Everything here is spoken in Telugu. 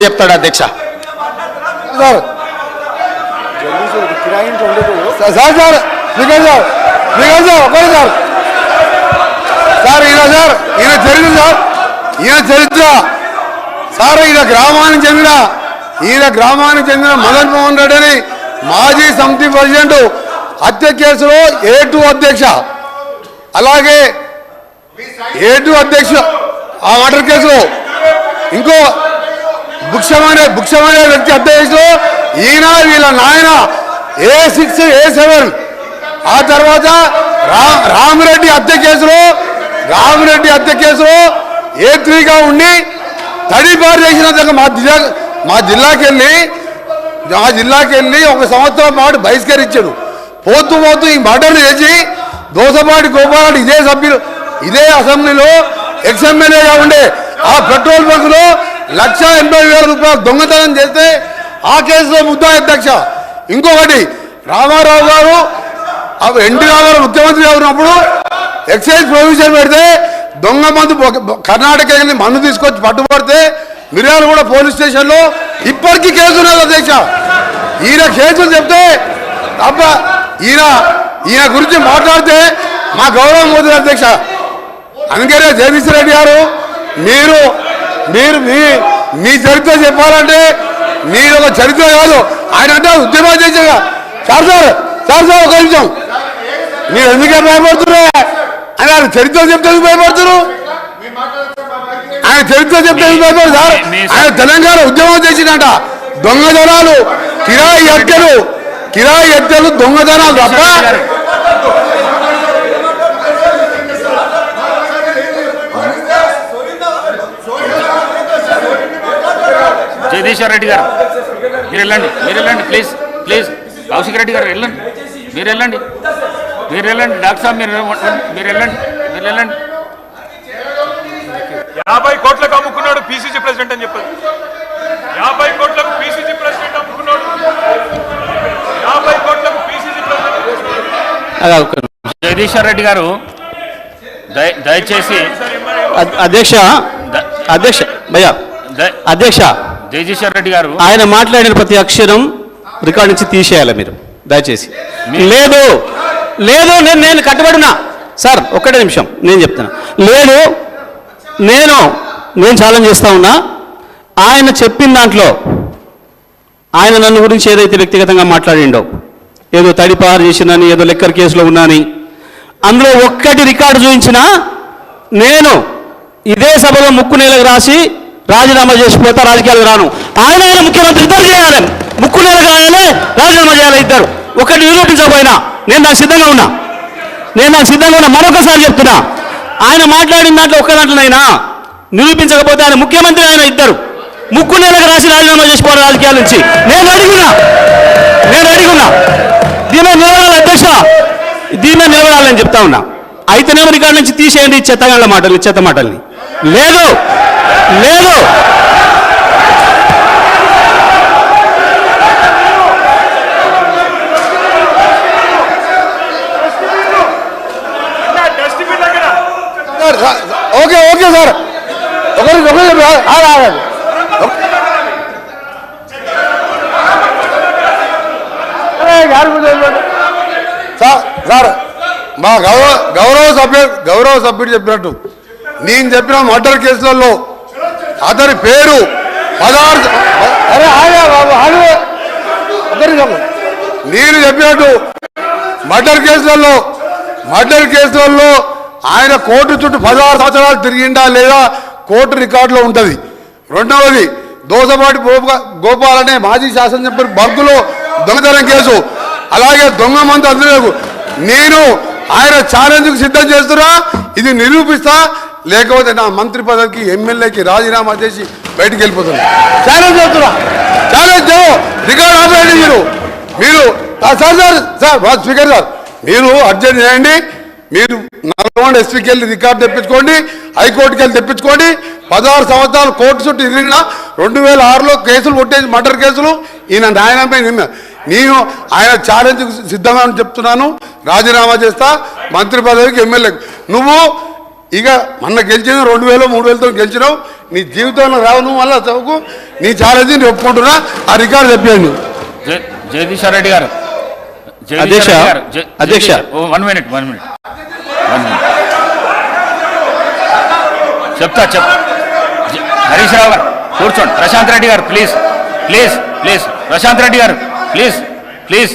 చెప్తాడు అధ్యక్ష. Sir. Sir sir sir. Sir sir sir. Sir ఈయన సార్ ఈయన చరిత్ర సార్. ఈయన చరిత్ర. సార్ ఈయన గ్రామానికి చెందిన ఈయన గ్రామానికి చెందిన మదన్ మోహన్ రెడ్డి అని మాజీ సమితి ప్రెసిడెంట్ హత్య కేసులో ఏ టూ అధ్యక్ష. అలాగే ఏ టూ అధ్యక్ష ఆ మర్డర్ కేసులో ఇంకో బుక్షమనే బుక్షమనే వ్యక్తి హత్య కేసులో ఈయన వీళ్ళ నాయన ఏ సిక్స్ ఏ సెవెన్. ఆ తర్వాత రామిరెడ్డి హత్య కేసులో రామిరెడ్డి హత్య కేసులో ఏ త్రీగా ఉండి తడిపారు చేసినందుకు మా జిల్లా మా జిల్లాకి వెళ్ళి మా జిల్లాకి వెళ్ళి ఒక సంవత్సరం పాటు బహిష్కరించాడు. పోతూ పోతూ ఈ మర్డర్ చేసి దోసపాటి గోపాలని ఇదే సభ్యులు ఇదే అసెంబ్లీలో ఎక్స్ఎమ్మెల్యేగా ఉండే ఆ పెట్రోల్ బంక్లో లక్ష ఎనభై వేల రూపాయలు దొంగతనం చేస్తే ఆ కేసులో ముద్దా అధ్యక్ష. ఇంకొకటి రామారావు గారు అప్పుడు ఎన్టీ రామారావు ముఖ్యమంత్రిగా ఉన్నప్పుడు ఎక్సైజ్ ప్రొవిజన్ పెడితే దొంగ మందు కర్ణాటక మన్ను తీసుకొచ్చి పట్టుబడితే మిర్యాల కూడా పోలీస్ స్టేషన్లో ఇప్పటికీ కేసు ఉన్నది అధ్యక్ష. ఈయన కేసులు చెప్తే తప్ప ఈయన ఈయన గురించి మాట్లాడితే మా గౌరవం పోతుంది అధ్యక్ష. అందుకనే జగదీశ్వర రెడ్డి గారు మీరు మీరు మీ మీ చరిత్ర చెప్పాలంటే మీరు ఒక చరిత్ర కాదు. ఆయన అంటే ఉద్యమం చేసేగా సార్ సార్ సార్ సార్ ఒక నిమిషం. మీరు ఎందుకే భయపడుతున్నారు? అని ఆయన చరిత్ర చెప్తే భయపడుతున్నారు? ఆయన చరిత్ర చెప్తే ఎందుకు భయపడరు సార్? ఆయన తెలంగాణ ఉద్యమం చేసిందంట. దొంగతనాలు కిరాయి హత్యలు కిరాయి హత్యలు దొంగతనాలు తప్ప జగదీశ్వర్ రెడ్డి గారు. మీరు వెళ్ళండి మీరు వెళ్ళండి ప్లీజ్ ప్లీజ్ కౌశిక్ రెడ్డి గారు వెళ్ళండి. మీరు వెళ్ళండి మీరు వెళ్ళండి. డాక్టర్ సాబ్ మీరు మీరు వెళ్ళండి మీరు వెళ్ళండి. యాభై కోట్లకు అమ్ముకున్నాడు పిసిసి ప్రెసిడెంట్ అని చెప్పారు. యాభై కోట్లకు పిసిసి ప్రెసిడెంట్ అమ్ముకున్నాడు. యాభై కోట్లకు పిసిసి ప్రెసిడెంట్. జగదీశ్వర్ రెడ్డి గారు దయ దయచేసి అద్- అధ్యక్ష అధ్యక్ష భయ్యా అధ్యక్ష జగదీశ్వర్ రెడ్డి గారు. ఆయన మాట్లాడిన ప్రతి అక్షరం రికార్డ్ నుంచి తీసేయాలి మీరు దయచేసి. లేదు లేదు నేను నేను కట్టుబడినా. సార్ ఒక్కటే నిమిషం నేను చెప్తున్నా. లేదు నేను నేను ఛాలెంజ్ చేస్తా ఉన్నా. ఆయన చెప్పిన దాంట్లో ఆయన నన్ను గురించి ఏదైతే వ్యక్తిగతంగా మాట్లాడిండో ఏదో తడిపారు చేసినని ఏదో లెక్కర్ కేసులో ఉన్నాని అందులో ఒక్కటి రికార్డు చూపించినా నేను ఇదే సభలో ముక్కు నేలకు రాసి రాజీనామా చేసిపోతా రాజకీయాలు రాను. ఆయన ఆయన ముఖ్యమంత్రి ఇద్దరు చేయాలి ముక్కు నేలకు రాయాలి రాజీనామా చేయాలి ఇద్దరు. ఒకటి నిరూపించకపోయినా నేను దానికి సిద్ధంగా ఉన్నా. నేను దానికి సిద్ధంగా ఉన్నా. మరొకసారి చెప్తున్నా. ఆయన మాట్లాడిన దాంట్లో ఒక్క దాంట్లోనైనా నిరూపించకపోతే ఆయన ముఖ్యమంత్రి ఆయన ఇద్దరు. ముక్కు నెలకు రాసి రాజీనామా చేసుకోవాలి రాజకీయాల నుంచి. నేను అడిగినా నేను అడిగున్నా. దీని నిలబడాలి అధ్యక్ష. దీని నిలబడాలని చెప్తా ఉన్నా. అయితేనేమో రికార్డు నుంచి తీసేయండి చెత్తగాళ్ళ మాటలు చెత్త మాటల్ని. లేదు. లేదు. Okay okay sir. ఒకరి ఒకరి ఆగండి సార్ సార్ మా గౌరవ గౌరవ సభ్యుడు గౌరవ సభ్యుడు చెప్పినట్టు. నేను చెప్పిన మర్డర్ కేసులలో అతని పేరు నేను చెప్పినట్టు మర్డర్ కేసులలో మర్డర్ కేసులలో ఆయన కోర్టు చుట్టూ పదహారు సంవత్సరాలు తిరిగిండా లేదా కోర్టు రికార్డులో ఉంటుంది. రెండవది దోసపాటి గోప- గోపాల్ అనే మాజీ శాసనసభ్యుడు బర్గులో దొంగతనం కేసు. అలాగే దొంగ అందులో నేను ఆయన ఛాలెంజ్కు సిద్ధం చేస్తున్నా ఇది నిరూపిస్తా లేకపోతే నా మంత్రి పదవికి ఎమ్మెల్యేకి రాజీనామా చేసి బయటికి వెళ్ళిపోతున్నా ఛాలెంజ్ చేస్తున్నా. ఛాలెంజ్ రికార్డ్ ఆపేయండి మీరు. మీరు sir sir sir speaker sir మీరు అర్జెంట్ చేయండి. మీరు నల్గొండ ఎస్పీకి వెళ్ళి రికార్డు తెప్పించుకోండి హైకోర్టుకి వెళ్ళి తెప్పించుకోండి. పదహారు సంవత్సరాలు కోర్టు చుట్టూ తిరిగిన రెండు వేల ఆరులో కేసులు కొట్టేసి మర్డర్ కేసులు ఈయన నాయనపై నిన్న నేను ఆయన ఛాలెంజ్ సిద్ధంగా చెప్తున్నాను. రాజీనామా చేస్తా మంత్రి పదవికి ఎమ్మెల్యే. నువ్వు ఇక మొన్న గెలిచిన రెండు వేలు మూడు వేలతో గెలిచినావు. నీ జీవితంలో రావు నువ్వు మళ్ళా చదువుకు. నీ ఛాలెంజ్ నేను ఒప్పుకుంటున్నా. ఆ రికార్డు చెప్పాను జ- జగదీశ్వర్ రెడ్డి గారు. అధ్యక్ష, one minute one minute one minute చెప్తా చెప్ హరీష్ రావు గారు కూర్చోండి. Prashant Reddy garu please please please Prashant Reddy garu please please